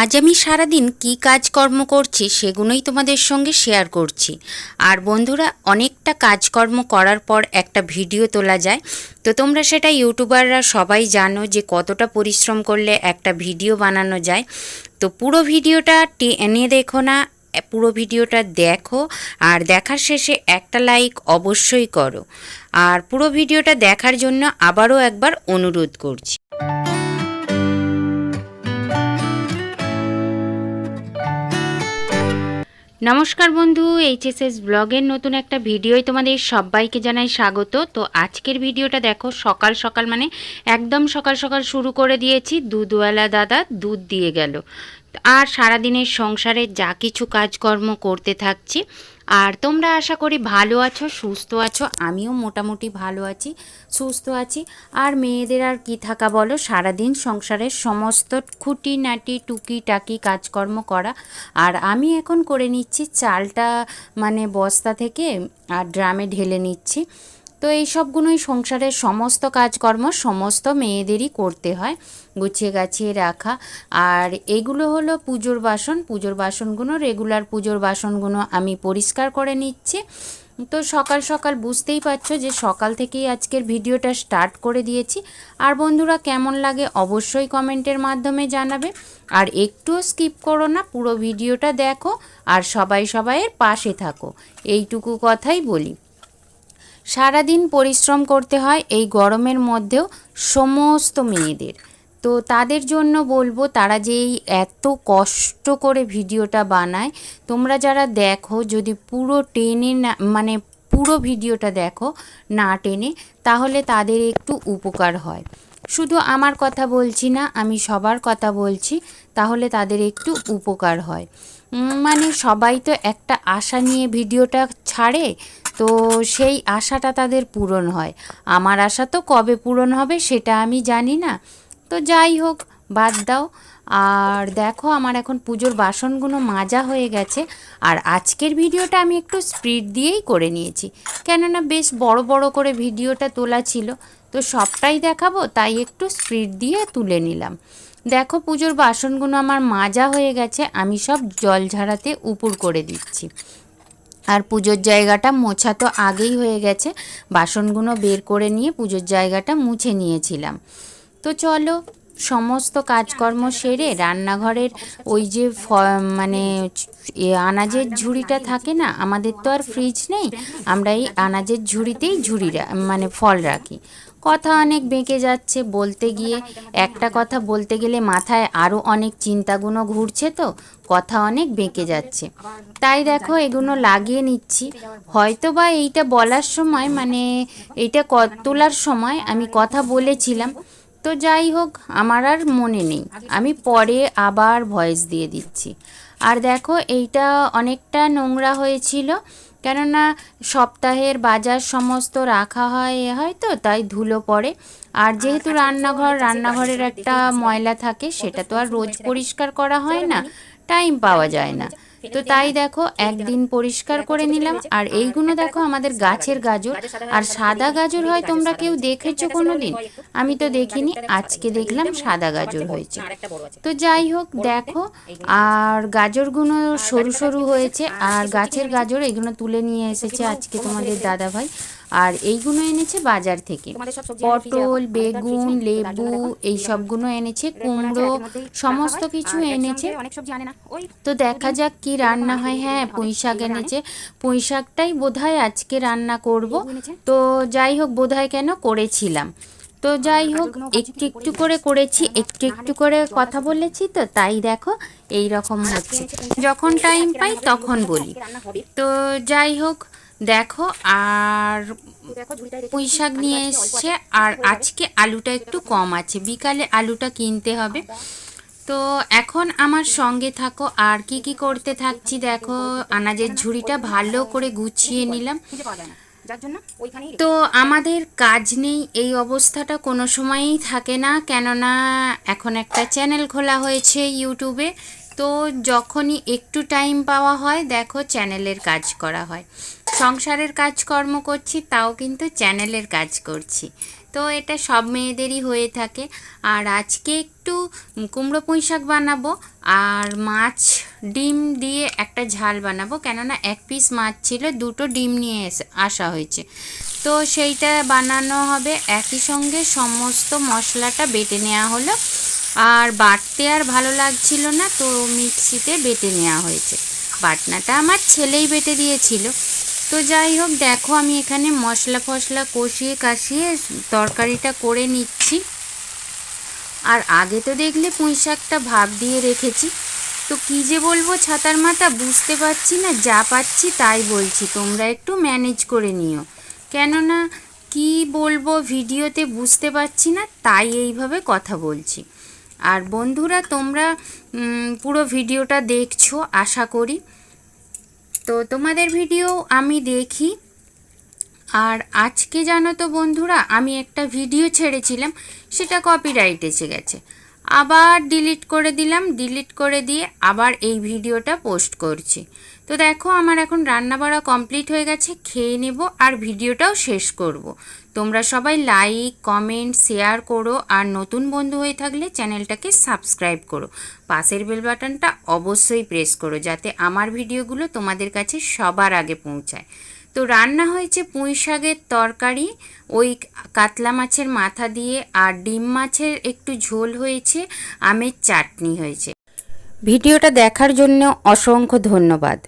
আজ আমি সারাদিন কি কাজকর্ম করছি সেগুলোই তোমাদের সঙ্গে শেয়ার করছি। আর বন্ধুরা, অনেকটা কাজকর্ম করার পর একটা ভিডিও তোলা যায়। তো তোমরা সেটা ইউটিউবাররা সবাই জানো যে কতটা পরিশ্রম করলে একটা ভিডিও বানানো যায়। তো পুরো ভিডিওটা টেনে দেখো না, পুরো ভিডিওটা দেখো আর দেখার শেষে একটা লাইক অবশ্যই করো। আর পুরো ভিডিওটা দেখার জন্য আবারও একবার অনুরোধ করছি। নমস্কার বন্ধু, এইচএসএস ব্লগের নতুন একটা ভিডিওই তোমাদের সবাইকে জানাই স্বাগত। তো আজকের ভিডিওটা দেখো, সকাল সকাল মানে একদম সকাল সকাল শুরু করে দিয়েছি, দুধওয়ালা দাদা দুধ দিয়ে গেল। আর সারাদিনের সংসারে যা কিছু কাজকর্ম করতে থাকছি। আর তোমরা আশা করি ভালো আছো, সুস্থ আছো, আমিও মোটামুটি ভালো আছি, সুস্থ আছি। আর মেয়েদের আর কি থাকা বলো, সারাদিন সংসারের সমস্ত খুঁটিনাটি টুকি টাকি কাজকর্ম করা। আর আমি এখন করে নিচ্ছি চালটা মানে বস্তা থেকে, আর ড্রামে ঢেলে নিচ্ছি। তো এই সবগুলোই সংসারের সমস্ত কাজকর্ম সমস্ত মেয়েদেরই করতে হয়, গুছিয়ে গাছিয়ে রাখা। আর এগুলো হলো পুজোর বাসন, পুজোর বাসনগুলো রেগুলার পুজোর বাসনগুলো আমি পরিষ্কার করে নিচ্ছি। তো সকাল সকাল বুঝতেই পারছ যে সকাল থেকেই আজকের ভিডিওটা স্টার্ট করে দিয়েছি। আর বন্ধুরা কেমন লাগে অবশ্যই কমেন্টের মাধ্যমে জানাবে। আর একটুও স্কিপ করো না, পুরো ভিডিওটা দেখো আর সবাই সবাইয়ের পাশে থাকো। এইটুকু কথাই বলি। সারাদিন পরিশ্রম করতে হয় এই গরমের মধ্যেও সমস্ত মেয়েদের। তো তাদের জন্য বলব, তারা যে এই এত কষ্ট করে ভিডিওটা বানায়, তোমরা যারা দেখো, যদি পুরো টেনে না মানে পুরো ভিডিওটা দেখো না টেনে, তাহলে তাদের একটু উপকার হয়। শুধু আমার কথা বলছি না, আমি সবার কথা বলছি, তাহলে তাদের একটু উপকার হয়। মানে সবাই তো একটা আশা নিয়ে ভিডিওটা ছাড়ে, তো সেই আশাটা তাদের পূরণ হয়। আমার আশা তো কবে পূরণ হবে সেটা আমি জানি না। তো যাই হোক, বাদ দাও। আর দেখো, আমার এখন পুজোর বাসনগুলো মাজা হয়ে গেছে। আর আজকের ভিডিওটা আমি একটু স্পিড দিয়েই করে নিয়েছি। কেননা বেশ বড় বড় করে ভিডিওটা তোলা ছিল। তো সবটাই দেখাবো, তাই একটু স্পিড দিয়ে তুলে নিলাম। দেখো পুজোর বাসনগুলো আমার মাজা হয়ে গেছে, আমি সব জল ঝাড়াতে উপর করে দিচ্ছি। আর পুজোর জায়গাটা মোছা তো আগেই হয়ে গেছে, বাসনগুলো বের করে নিয়ে পুজোর জায়গাটা মুছে নিয়েছিলাম। তো চলো, সমস্ত কাজকর্ম সেরে রান্নাঘরের ওই যে ফ মানে আনাজের ঝুড়িটা থাকে না, আমাদের তো আর ফ্রিজ নেই, আমরা এই আনাজের ঝুড়িতেই ঝুড়ি মানে ফল রাখি। কথা অনেক বেঁকে যাচ্ছে বলতে গিয়ে। একটা কথা বলতে গেলে মাথায় আরও অনেক চিন্তাগুলো ঘুরছে তো, কথা অনেক বেঁকে যাচ্ছে। তাই দেখো এগুলো লাগিয়ে নিচ্ছি। হয়তো বা এইটা বলার সময় মানে এইটা তোলার সময় আমি কথা বলেছিলাম। তো যাই হোক, আমার আর মনে নেই। আমি পরে আবার ভয়েস দিয়ে দিচ্ছি। আর দেখো, এইটা অনেকটা নোংরা হয়েছিল। কেননা সপ্তাহের বাজার সমস্ত রাখা হয় এ হয় তো তাই ধুলো পড়ে। আর যেহেতু রান্নাঘর রান্নাঘরের একটা ময়লা থাকে সেটা তো আর রোজ পরিষ্কার করা হয় না টাইম পাওয়া যায় না। তো তাই দেখো, একদিন পরিষ্কার করে নিলাম। আর এইগুলো দেখো আমাদের গাছের গাজর। আর সাদা গাজর হয় তোমরা কেউ দেখেছ কোনো দিন আমি তো দেখিনি, আজকে দেখলাম সাদা গাজর হয়েছে। তো যাই হোক, দেখো, আর গাজরগুলো সরু সরু হয়েছে। আর গাছের গাজর এগুলো তুলে নিয়ে এসেছে আজকে তোমাদের দাদা ভাই আর এইগুলো এনেছে বাজার থেকে। পটল বেগুন লেবু এই সবগুলো এনেছে কুমড়ো সমস্ত কিছু এনেছে। তো দেখা যাক কি রান্না হয়। হ্যাঁ পুঁই শাক এনেছে। পুঁই শাকটাই বোধহয় আজকে রান্না করব। তো যাই হোক বোধহয় কেন করেছিলাম। তো যাই হোক একটু একটু করে করেছি একটু একটু করে কথা বলেছি তো তাই দেখো এই রকম হচ্ছে। যখন টাইম পাই তখন বলি। তো যাই হোক দেখো আর পুঁই শাক নিয়ে এসছে আর আজকে আলুটা একটু কম আছে। বিকালে আলুটা কিনতে হবে। তো এখন আমার সঙ্গে থাকো আর কি কি করতে থাকছি দেখো আনাজের ঝুড়িটা ভালো করে গুছিয়ে নিলাম। তো আমাদের কাজ নেই এই অবস্থাটা কোনো সময়ই থাকে না কেননা এখন একটা চ্যানেল খোলা হয়েছে ইউটিউবে। তো যখনই একটু টাইম পাওয়া হয়, দেখো চ্যানেলের কাজ করা হয়। সংসারের কাজকর্ম করছি, তাও কিন্তু চ্যানেলের কাজ করছি। তো এটা সব মেয়েদেরই হয়ে থাকে। আর আজকে একটু কুমড়ো পুঁই শাক বানাবো, আর মাছ ডিম দিয়ে একটা ঝাল বানাবো, কেননা এক পিস মাছ ছিল, দুটো ডিম নিয়ে এসে, আসা হয়েছে। তো সেইটা বানানো হবে। একই সঙ্গে সমস্ত মশলাটা বেটে নেওয়া হলো। আর বাটতে আর ভালো লাগছিল না, তো মিক্সিতে বেটে নেওয়া হয়েছে। বাটনাটা আমার ছেলেই বেটে দিয়েছিল। তো যাই হোক, দেখো আমি এখানে মশলা ফসলা কষিয়ে কাশিয়ে তরকারিটা করে নিচ্ছি। আর আগে তো দেখলে পুঁই শাকটা ভাব দিয়ে রেখেছি। তো কী যে বলব, ছাতার মাথা বুঝতে পারছি না, যা পাচ্ছি তাই বলছি, তোমরা একটু ম্যানেজ করে নিও। কেননা কি বলব, ভিডিওতে বুঝতে পারছি না, তাই এইভাবে কথা বলছি। আর বন্ধুরা, তোমরা পুরো ভিডিওটা দেখছ, আশা করি। তো তোমাদের ভিডিও আমি দেখি। আর আজকে জানো তো বন্ধুরা, আমি একটা ভিডিও ছেড়েছিলাম, সেটা কপিরাইট এসে গেছে। আবার ডিলিট করে দিলাম ডিলিট করে দিয়ে আবার এই ভিডিওটা পোস্ট করছি। তো দেখো আমার এখন রান্না বাড়া কমপ্লিট হয়ে গেছে, খেয়ে নেব আর ভিডিওটাও শেষ করব। তোমরা সবাই লাইক কমেন্ট শেয়ার করো আর নতুন বন্ধু হয়ে থাকলে চ্যানেলটাকে সাবস্ক্রাইব করো। পাশের বেল বাটনটা অবশ্যই প্রেস করো যাতে আমার ভিডিওগুলো তোমাদের কাছে সবার আগে পৌঁছায়। তো রান্না হয়েছে পুঁই শাকের তরকারি, ওই কাতলা মাছের মাথা দিয়ে, আর ডিম মাছের একটু ঝোল হয়েছে, আমের চাটনি হয়েছে। ভিডিওটা দেখার জন্য অসংখ্য ধন্যবাদ।